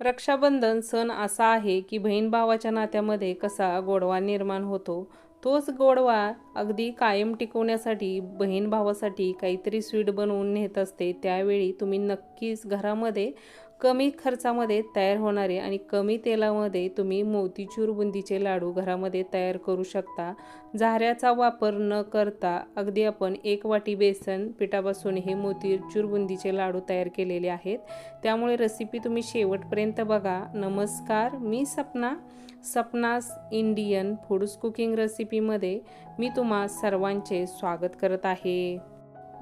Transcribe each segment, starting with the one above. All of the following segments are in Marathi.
रक्षाबंधन सण असा आहे की बहीण भावाच्या नात्यामध्ये कसा गोडवा निर्माण होतो तोच गोडवा अगदी कायम टिकवण्यासाठी बहीण भावासाठी काहीतरी स्वीट बनवून नेत असते त्यावेळी तुम्ही नक्कीच घरामध्ये कमी खर्चामध्ये तयार होणारे आणि कमी तेलामध्ये तुम्ही मोतीचूर बुंदीचे लाडू घरामध्ये तयार करू शकता. झाऱ्याचा वापर न करता अगदी आपण एक वाटी बेसन पिठापासून हे मोतीचूर बुंदीचे लाडू तयार केलेले आहेत. त्यामुळे रेसिपी तुम्ही शेवटपर्यंत बघा. नमस्कार मी सपना. सपनास इंडियन फूड्स कुकिंग रेसिपीमध्ये मी तुम्हा सर्वांचे स्वागत करत आहे.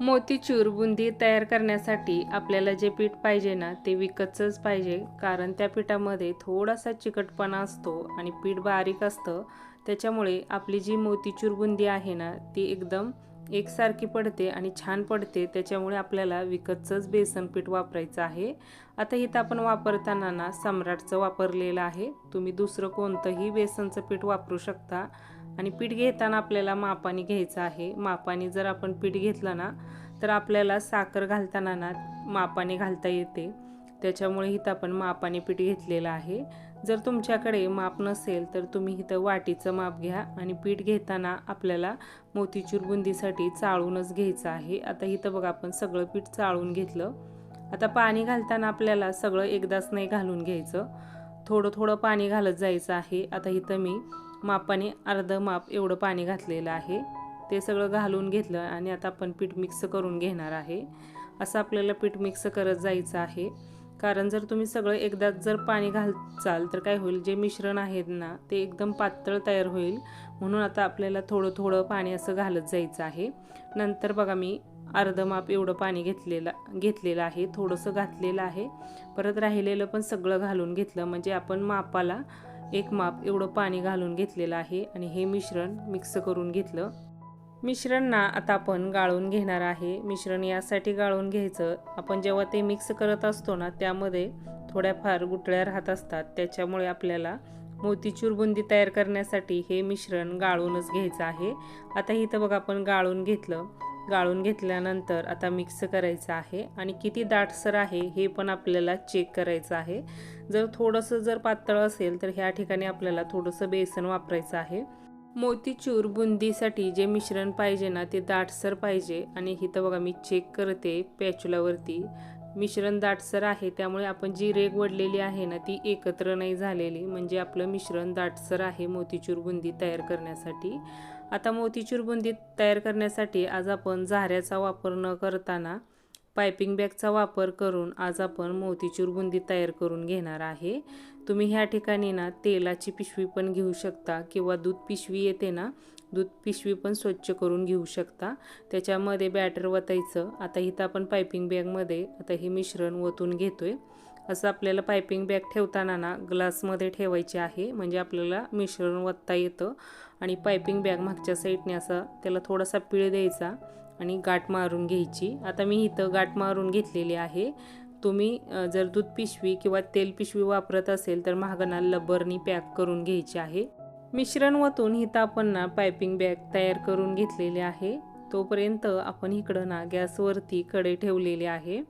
मोतीचूर बुंदी तयार करण्यासाठी आपल्याला जे पीठ पाहिजे ना ते विकतचंच पाहिजे. कारण त्या पिठामध्ये थोडासा चिकटपणा असतो आणि पीठ बारीक असतं. त्याच्यामुळे आपली जी मोतीचूर बुंदी आहे ना ती एकदम एकसारखी पडते आणि छान पडते. त्याच्यामुळे आपल्याला विकतचंच बेसन पीठ वापरायचं आहे. आता इथं आपण वापरताना ना सम्राटचं वापरलेलं आहे. तुम्ही दुसरं कोणतंही बेसनचं पीठ वापरू शकता. आणि पीठ घेताना आपल्याला मापाने घ्यायचं आहे. मापाने जर आपण पीठ घेतलं ना तर आपल्याला साखर घालताना ना मापाने घालता येते. त्याच्यामुळे इथं आपण मापाने पीठ घेतलेलं आहे. जर तुमच्याकडे माप नसेल तर तुम्ही इथं वाटीचं माप घ्या आणि पीठ घेताना आपल्याला मोतीचूर बुंदीसाठी चाळूनच घ्यायचं आहे. आता इथं बघा आपण सगळं पीठ चाळून घेतलं. आता पाणी घालताना आपल्याला सगळं एकदाच नाही घालून घ्यायचं. थोडं थोडं पाणी घालत जायचं आहे. आता इथं मी मापाने अर्ध माप एवढं पाणी घातलेलं आहे. ते सगळं घालून घेतलं आणि आता आपण पीठ मिक्स करून घेणार आहे. असं आपल्याला पीठ मिक्स करत जायचं आहे. कारण जर तुम्ही सगळं एकदाच जर पाणी घालचाल तर काय होईल? जे मिश्रण आहेत ना ते एकदम पातळ तयार होईल. म्हणून आता आपल्याला थोडं थोडं पाणी असं घालत जायचं आहे. नंतर बघा मी अर्ध माप एवढं पाणी घेतलेलं घेतलेलं आहे. थोडंसं घातलेलं आहे. परत राहिलेलं पण सगळं घालून घेतलं. म्हणजे आपण मापाला एक माप एवढं पाणी घालून घेतलेलं आहे आणि हे मिश्रण मिक्स करून घेतलं. मिश्रण ना आता आपण गाळून घेणार आहे. मिश्रण यासाठी गाळून घ्यायचं. आपण जेव्हा ते मिक्स करत असतो ना त्यामध्ये थोड्याफार गुटळ्या राहत असतात. त्याच्यामुळे आपल्याला मोतीचूर बुंदी तयार करण्यासाठी हे मिश्रण गाळूनच घ्यायचं आहे. आता इथं बघा आपण गाळून घेतलं. गाळून घेतल्यानंतर आता मिक्स करायचं आहे. आणि किती दाटसर आहे हे पण आपल्याला चेक करायचं आहे. जर थोडंसं जर पातळ असेल तर ह्या ठिकाणी आपल्याला थोडंसं बेसन वापरायचं आहे. मोतीचूर बुंदीसाठी जे मिश्रण पाहिजे ना ते दाटसर पाहिजे. आणि इथं बघा मी चेक करते पॅचुलावरती मिश्रण दाटसर आहे त्यामुळे आपण जी रेग वडलेली आहे ना ती एकत्र नाही झालेली. म्हणजे आपलं मिश्रण दाटसर आहे मोतीचूर बुंदी तयार करण्यासाठी. आता मोतीचूर बुंदी तयार करण्यासाठी आज आपण झाऱ्याचा वापर न करताना पायपिंग बॅगचा वापर करून आज आपण मोतीचूर बुंदी तयार करून घेणार आहे. तुम्ही ह्या ठिकाणी ना तेलाची पिशवी पण घेऊ शकता किंवा दूध पिशवी येते ना दूध पिशवी पण स्वच्छ करून घेऊ शकता. त्याच्यामध्ये बॅटर वतायचं. आता इथं आपण पायपिंग बॅगमध्ये आता हे मिश्रण वतून आहे असं आपल्याला पायपिंग बॅग ठेवताना ना ग्लासमध्ये ठेवायची आहे. म्हणजे आपल्याला मिश्रण वत्ता येतं आणि पायपिंग बॅग मागच्या साईडने असं त्याला थोडासा पिळ द्यायचा आणि गाठ मारून घ्यायची. आता मी इथं गाठ मारून घेतलेली आहे. तुम्ही जर दूध पिशवी किंवा तेल पिशवी वापरत असेल तर महागणा लबरनी पॅक करून घ्यायची आहे. मिश्रण वतून इथं आपण ना पायपिंग बॅग तयार करून घेतलेली आहे. तोपर्यंत आपण इकडं ना गॅसवरती कडे ठेवलेले आहे.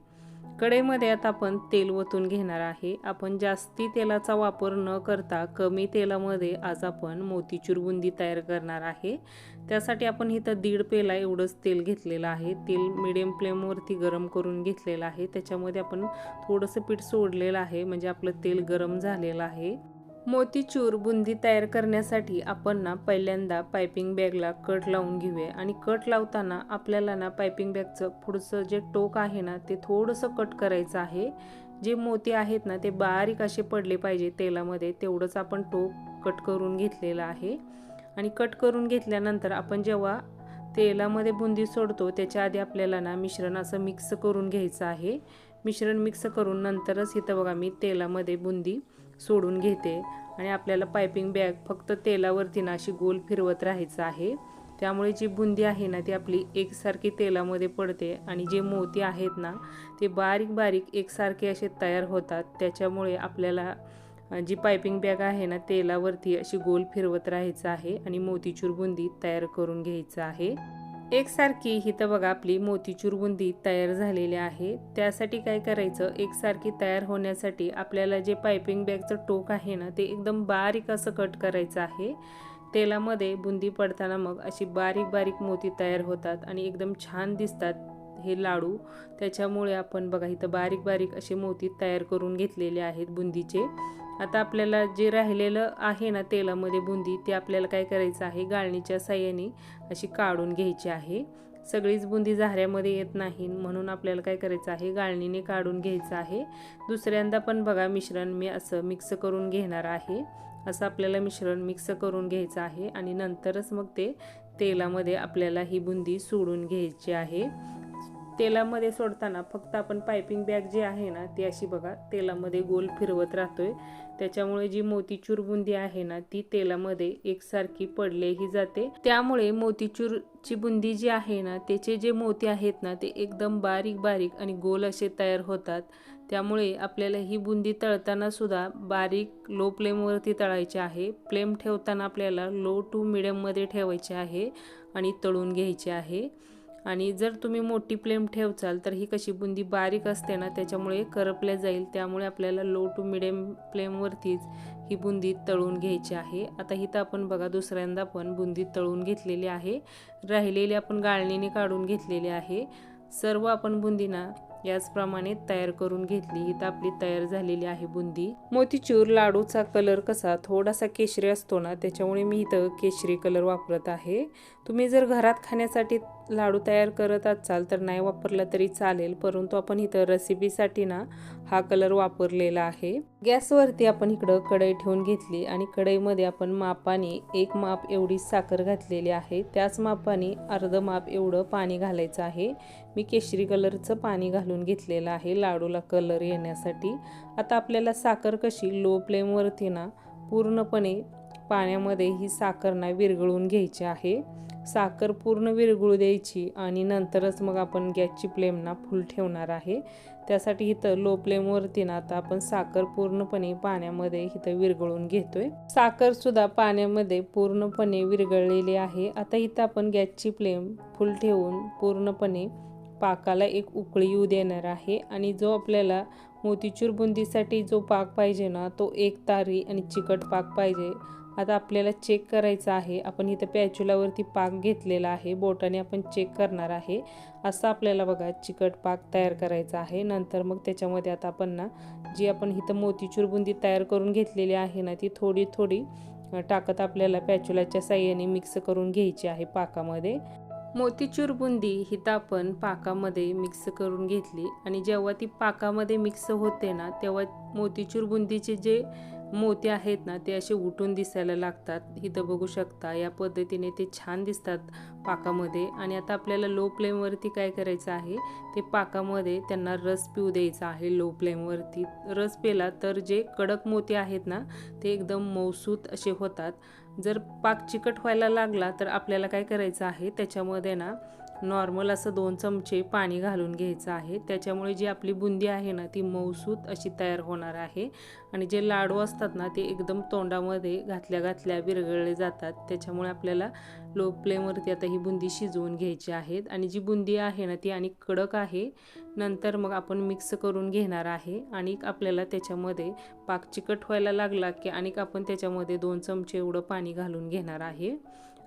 कडेमध्ये आता आपण तेल ओतून घेणार आहे. आपण जास्ती तेलाचा वापर न करता कमी तेलामध्ये आज आपण मोतीचूर बुंदी तयार करणार आहे. त्यासाठी आपण इथं दीड पेला एवढंच तेल घेतलेलं आहे. तेल मिडियम फ्लेमवरती गरम करून घेतलेलं आहे. त्याच्यामध्ये आपण थोडंसं पीठ सोडलेलं आहे. म्हणजे आपलं तेल गरम झालेलं आहे. मोतीचूर बुंदी तयार करण्यासाठी आपण ना पहिल्यांदा पायपिंग बॅगला कट लावून घेऊया. आणि कट लावताना आपल्याला ना पायपिंग बॅगचं पुढचं जे टोक आहे ना ते थोडंसं कट करायचं आहे. जे मोती आहेत ना ते बारीक असे पडले पाहिजे तेलामध्ये तेवढंच आपण टोक कट करून घेतलेलं आहे. आणि कट करून घेतल्यानंतर आपण जेव्हा तेलामध्ये बुंदी सोडतो त्याच्या आधी आपल्याला ना मिश्रण असं मिक्स करून घ्यायचं आहे. मिश्रण मिक्स करून नंतरच इथं बघा मी तेलामध्ये बुंदी सोडून घेते आणि आपल्याला पायपिंग बॅग फक्त तेलावरती ना अशी गोल फिरवत राहायचं आहे. त्यामुळे जी बुंदी आहे ना ती आपली एकसारखी तेलामध्ये पडते आणि जे मोती आहेत ना ते बारीक बारीक एकसारखे असे तयार होतात. त्याच्यामुळे आपल्याला जी पायपिंग बॅग आहे ना तेलावरती अशी गोल फिरवत राहायचं आहे आणि मोतीचूर बुंदी तयार करून घ्यायचं आहे. एकसारखी इथं बघा आपली मोतीचूर बुंदी तयार झालेली आहे. त्यासाठी काय करायचं? एकसारखी तयार होण्यासाठी आपल्याला जे पायपिंग बॅगचं टोक आहे ना ते एकदम बारीक असं कट करायचं आहे. तेलामध्ये बुंदी पडताना मग अशी बारीक बारीक मोती तयार होतात आणि एकदम छान दिसतात हे लाडू. त्याच्यामुळे आपण बघा इथं बारीक बारीक असे मोती तयार करून घेतलेले आहेत बुंदीचे. आता आपल्याला जे राहिलेलं आहे ना तेलामध्ये बुंदी ते आपल्याला काय करायचं आहे? गाळणीच्या साह्याने अशी काढून घ्यायची आहे. सगळीच बुंदी झाऱ्यामध्ये येत नाही म्हणून आपल्याला काय करायचं आहे? गाळणीने काढून घ्यायचं आहे. दुसऱ्यांदा पण बघा मिश्रण मी असं मिक्स करून घेणार आहे. असं आपल्याला मिश्रण मिक्स करून घ्यायचं आहे आणि नंतरच मग ते तेलामध्ये आपल्याला ही बुंदी सोडून घ्यायची आहे. तेलामध्ये सोडताना फक्त आपण पायपिंग बॅग जी आहे ना ती अशी बघा तेलामध्ये गोल फिरवत राहतोय. त्याच्यामुळे जी मोतीचूर बुंदी आहे ना ती तेलामध्ये एकसारखी पडलेही जाते. त्यामुळे मोतीचूरची बुंदी जी आहे ना त्याचे जे मोती आहेत ना ते एकदम बारीक बारीक आणि गोल असे तयार होतात. त्यामुळे आपल्याला ही बुंदी तळताना सुद्धा बारीक लो फ्लेमवरती तळायची आहे. फ्लेम ठेवताना आपल्याला लो टू मिडियममध्ये ठेवायचे आहे आणि तळून घ्यायचे आहे. आणि जर तुम्ही मोठी फ्लेम ठेवचाल तर ही कशी बुंदी बारीक असते ना त्याच्यामुळे करपल्या जाईल. त्यामुळे आपल्याला लो टू मिडियम फ्लेमवरतीच ही बुंदी तळून घ्यायची आहे. आता इथं आपण बघा दुसऱ्यांदा पण बुंदी तळून घेतलेली आहे. राहिलेली आपण गाळणीने काढून घेतलेली आहे. सर्व आपण बुंदीना याचप्रमाणे तयार करून घेतली. इथं आपली तयार झालेली आहे बुंदी. मोतीचूर लाडूचा कलर कसा थोडासा केशरी असतो ना त्याच्यामुळे मी इथं केशरी कलर वापरत आहे. तुम्ही जर घरात खाण्यासाठी लाडू तयार करत असाल तर नाही वापरला तरी चालेल परंतु आपण इथं रेसिपीसाठी ना हा कलर वापरलेला आहे. गॅसवरती आपण इकडं कढई ठेवून घेतली आणि कढईमध्ये आपण मापाने एक माप एवढी साखर घातलेली आहे. त्याच मापाने अर्ध माप एवढं पाणी घालायचं आहे. मी केशरी कलरचं पाणी घालून घेतलेलं आहे लाडूला कलर येण्यासाठी. आता आपल्याला साखर कशी लो फ्लेमवरती ना पूर्णपणे पाण्यामध्ये ही साखर ना विरघळून घ्यायची आहे. साखर पूर्ण विरघळू द्यायची आणि नंतरच मग आपण गॅसची फ्लेम ना फुल ठेवणार आहे. त्यासाठी इथं लो फ्लेमवरती ना आता आपण साखर पूर्णपणे पाण्यामध्ये इथं विरघळून घेतोय. साखर सुद्धा पाण्यामध्ये पूर्णपणे विरघळलेली आहे. आता इथं आपण गॅसची फ्लेम फुल ठेवून पूर्णपणे पाकाला एक उकळी येऊ देणार आहे आणि जो आपल्याला मोतीचूर बुंदीसाठी जो पाक पाहिजे ना तो एक तारी आणि चिकट पाक पाहिजे. आता आपल्याला चेक करायचं आहे. आपण इथं पॅच्युलावरती पाक घेतलेला आहे. बोटाने आपण चेक करणार आहे. असं आपल्याला बघा चिकट पाक तयार करायचा आहे. नंतर मग त्याच्यामध्ये आता आपण ना जी आपण इथं मोतीचूर बुंदी तयार करून घेतलेली आहे ना ती थोडी थोडी टाकत आपल्याला पॅच्युलाच्या साह्याने मिक्स करून घ्यायची आहे पाकामध्ये. मोतीचूर बुंदी ही तर आपण पाकामध्ये मिक्स करून घेतली. आणि जेव्हा ती पाकामध्ये मिक्स होते ना तेव्हा मोतीचूर बुंदीचे जे मोती आहेत ना ते असे उठून दिसायला लागतात. इथं बघू शकता या पद्धतीने ते छान दिसतात पाकामध्ये. आणि आता आपल्याला लो फ्लेमवरती काय करायचं आहे? ते पाकामध्ये त्यांना रस पिऊ द्यायचा आहे लो फ्लेमवरती रस पेला तर जे कडक मोती आहेत ना ते एकदम मौसूत असे होतात. जर पाक चिकट व्हायला लागला तर आपल्याला काय करायचं आहे? त्याच्यामध्ये ना नॉर्मल असं दोन चमचे पाणी घालून घ्यायचं आहे. त्याच्यामुळे जी आपली बुंदी आहे ना ती मऊसूत अशी तयार होणार आहे. आणि जे लाडू असतात ना ते एकदम तोंडामध्ये घातल्या घातल्या विरघळले जातात. त्याच्यामुळे आपल्याला लो फ्लेमवरती आता ही बुंदी शिजवून घ्यायची आहेत आणि जी बुंदी आहे ना ती आणि कडक आहे. नंतर मग आपण मिक्स करून घेणार आहे. आणि आपल्याला त्याच्यामध्ये पाक चिकट व्हायला लागला की आणि आपण त्याच्यामध्ये दोन चमचे एवढं पाणी घालून घेणार आहे.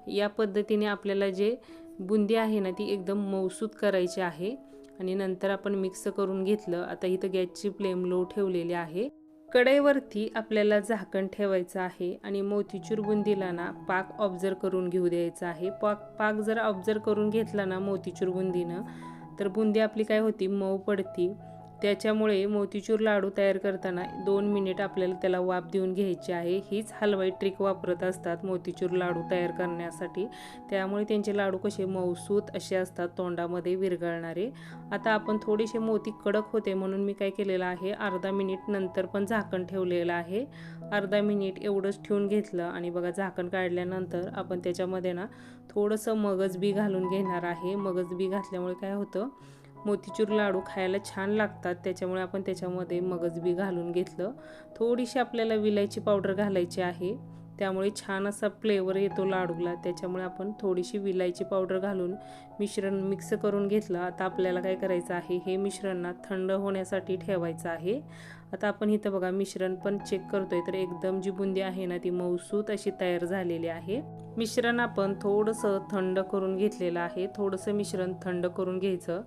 या पद्धतीने आपल्याला जे बुंदी आहे ना ती एकदम मौसूत करायची आहे आणि नंतर आपण मिक्स करून घेतलं. आता इथं गॅसची फ्लेम लो ठेवलेली आहे. कढईवरती आपल्याला झाकण ठेवायचं आहे आणि मोतीचूर बुंदीला ना पाक ऑब्झर्व करून घेऊ द्यायचा आहे. पाक पाक जर ऑब्झर्व करून घेतला ना मोतीचूर बुंदीनं तर बुंदी आपली काय होती? मऊ पडती. त्याच्यामुळे मोतीचूर लाडू तयार करताना दोन मिनिट आपल्याला त्याला वाफ देऊन घ्यायची आहे. हीच हलवाई ट्रिक वापरत असतात मोतीचूर लाडू तयार करण्यासाठी. त्यामुळे त्यांचे लाडू कसे मौसूत असे असतात तोंडामध्ये विरघळणारे. आता आपण थोडेसे मोती कडक होते म्हणून मी काय केलेलं आहे अर्धा मिनिट नंतर पण झाकण ठेवलेलं आहे. अर्धा मिनिट एवढंच ठेवून घेतलं आणि बघा झाकण काढल्यानंतर आपण त्याच्यामध्ये ना थोडंसं मगज बी घालून घेणार आहे. मगज बी घातल्यामुळे काय होतं मोतीचूर लाडू खायला छान लागतात. त्याच्यामुळे आपण त्याच्यामध्ये मगजबी घालून घेतलं. थोडीशी आपल्याला विलायची पावडर घालायची आहे. त्यामुळे छान असा फ्लेवर येतो लाडूला. त्याच्यामुळे आपण थोडीशी विलायची पावडर घालून मिश्रण मिक्स करून घेतलं. आता आपल्याला काय करायचं आहे? हे मिश्रण ना थंड होण्यासाठी ठेवायचं आहे. आता आपण इथं बघा मिश्रण पण चेक करतोय. तर एकदम जी बुंदी आहे ना ती मौसूत अशी तयार झालेली आहे. मिश्रण आपण थोडंसं थंड करून घेतलेलं आहे. थोडंसं मिश्रण थंड करून घ्यायचं.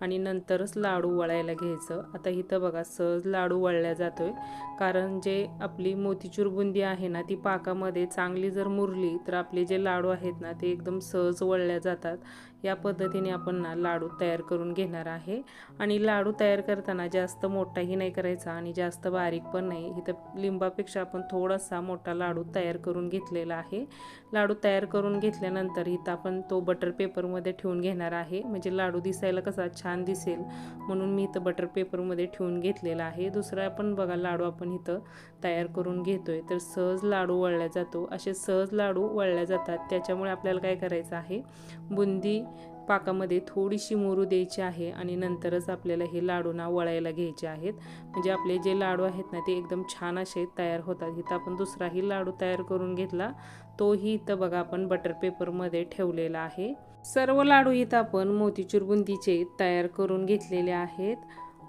आणि नंतरच लाडू वळायला घ्यायचं. आता इथं बघा सहज लाडू वळल्या जातो आहे कारण जे आपली मोतीचूर बुंदी आहे ना ती पाकामध्ये चांगली जर मुरली तर आपले जे लाडू आहेत ना ते एकदम सहज वळल्या जातात. या पद्धतीने आपण ना लाडू तयार करून घेणार आहे. आणि लाडू तयार करताना जास्त मोठाही नाही करायचा आणि जास्त बारीक पण नाही. इथं लिंबापेक्षा आपण थोडासा मोठा लाडू तयार करून घेतलेला आहे. लाडू तयार करून घेतल्यानंतर इथं आपण तो बटर पेपरमध्ये ठेवून घेणार आहे. म्हणजे लाडू दिसायला कसा छान दिसेल म्हणून मी इथं बटर पेपरमध्ये ठेवून घेतलेला आहे. दुसरा आपण बघा लाडू आपण इथं तयार करून घेतो आहे तर सहज लाडू वळल्या जातो. असे सहज लाडू वळल्या जातात. त्याच्यामुळे आपल्याला काय करायचं आहे? बुंदी पाकामध्ये थोडीशी मोरू द्यायची आहे आणि नंतरच आपल्याला हे लाडूना वळायला घ्यायचे आहेत. म्हणजे आपले जे लाडू आहेत ना ते एकदम छान असे तयार होतात. इथं आपण दुसराही लाडू तयार करून घेतला. तोही इथं बघा आपण बटर पेपरमध्ये ठेवलेला आहे. सर्व लाडू इथं आपण मोतीचूर बुंदीचे तयार करून घेतलेले आहेत.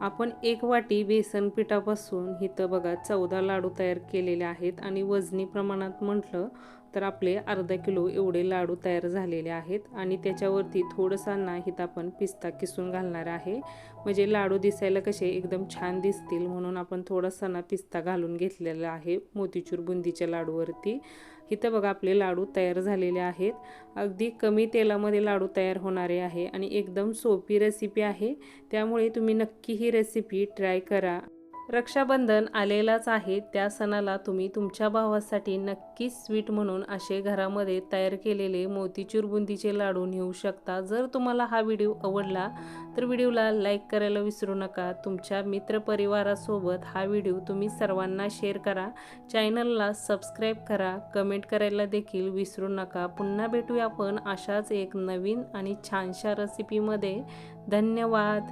आपण एक वाटी बेसन पिठापासून इथं बघा चौदा लाडू तयार केलेले आहेत आणि वजनी प्रमाणात म्हटलं तर आपले अर्धा किलो एवढे लाडू तयार झालेले आहेत आणि त्याच्यावरती थोडंसा नाहीत आपण पिस्ता किसून घालणार आहे. म्हणजे लाडू दिसायला कसे एकदम छान दिसतील म्हणून आपण थोडासा ना पिस्ता घालून घेतलेला आहे मोतीचूर बुंदीच्या लाडूवरती. इथं बघा आपले लाडू तयार झालेले आहेत. अगदी कमी तेलामध्ये लाडू तयार होणारे आहे आणि एकदम सोपी रेसिपी आहे. त्यामुळे तुम्ही नक्की ही रेसिपी ट्राय करा. रक्षाबंधन आलेलाच आहे त्या सणाला तुम्ही तुमच्या भावासाठी नक्कीच स्वीट म्हणून असे घरामध्ये तयार केलेले मोतीचूर बुंदीचे लाडू नेऊ शकता. जर तुम्हाला हा व्हिडिओ आवडला तर व्हिडिओला लाईक करायला विसरू नका. तुमच्या मित्रपरिवारासोबत हा व्हिडिओ तुम्ही सर्वांना शेअर करा. चॅनलला सबस्क्राईब करा. कमेंट करायला देखील विसरू नका. पुन्हा भेटूया आपण अशाच एक नवीन आणि छानशा रेसिपीमध्ये धन्यवाद!